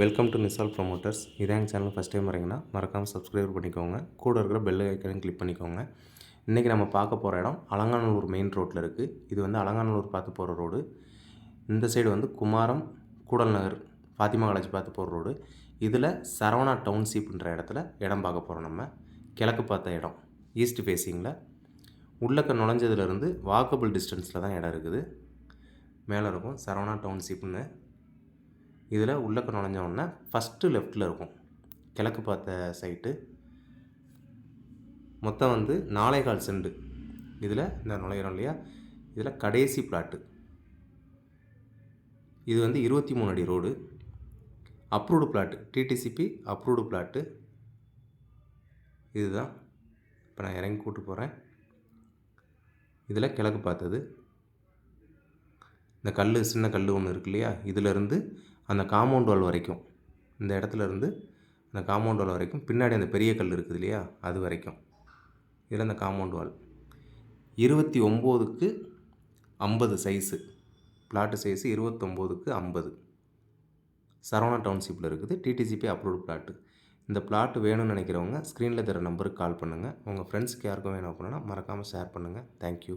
Welcome to Nisal promoters இதே எங்கள் channel first time வரீங்கன்னா மறக்காமல் சப்ஸ்கிரைப் பண்ணிக்கோங்க. கூட இருக்கிற பெல் ஐக்கனையும் கிளிக் பண்ணிக்கோங்க. இன்றைக்கி நம்ம பார்க்க போகிற இடம் அலங்காநல்லூர் மெயின் ரோட்டில் இருக்குது இது வந்து அலங்காநல்லூர் பார்த்து போகிற ரோடு இந்த சைடு வந்து குமாரம் கூடல் நகர் ஃபாத்திமா காலேஜ் பார்த்து போகிற ரோடு இதில் சரவணா டவுன்ஷிப்ன்ற இடத்துல இடம் பார்க்க போகிறோம் நம்ம. கிழக்கு பார்த்த இடம் ஈஸ்ட் ஃபேஸிங்கில் உள்ளக்க நுழைஞ்சதுலேருந்து வாக்கபிள் டிஸ்டன்ஸில் தான் இடம் இருக்குது. மேலே இருக்கும் சரவணா டவுன்ஷிப்னு இதில் உள்ளக்க நுழைஞ்சோடனே ஃபஸ்ட்டு லெஃப்ட்டில் இருக்கும். கிழக்கு பார்த்த சைட்டு மொத்தம் வந்து நாலே கால் செண்டு. இதில் இந்த நுழையிறோம் இல்லையா? இதில் கடைசி பிளாட்டு இது வந்து இருபத்தி மூணு அடி road approved plot DTCP approved plot இதுதான். இப்போ நான் இறங்கி கூட்டு போகிறேன். இதில் கிழக்கு பார்த்தது. இந்த கல் சின்ன கல் ஒன்று இருக்கு இல்லையா? இதிலேருந்து அந்த காம்பவுண்ட் வால் வரைக்கும். இந்த இடத்துலருந்து அந்த காம்பவுண்ட் வால் வரைக்கும். பின்னாடி அந்த பெரிய கல் இருக்குது இல்லையா? அது வரைக்கும். இதில் அந்த காம்பவுண்ட் வால் இருபத்தி ஒம்போதுக்கு ஐம்பது சைஸு பிளாட்டு சைஸு இருபத்தொம்போதுக்கு ஐம்பது. சரவணா டவுன்ஷிப்பில் இருக்குது. டிடிசிபி அப்ரூவ்டு பிளாட்டு இந்த பிளாட் வேணும்னு நினைக்கிறவங்க ஸ்க்ரீனில் தர நம்பருக்கு கால் பண்ணுங்கள் உங்கள் ஃப்ரெண்ட்ஸ்க்கு யாருக்கும் வேணும் அப்படின்னா மறக்காமல் ஷேர் பண்ணுங்கள் தேங்க்யூ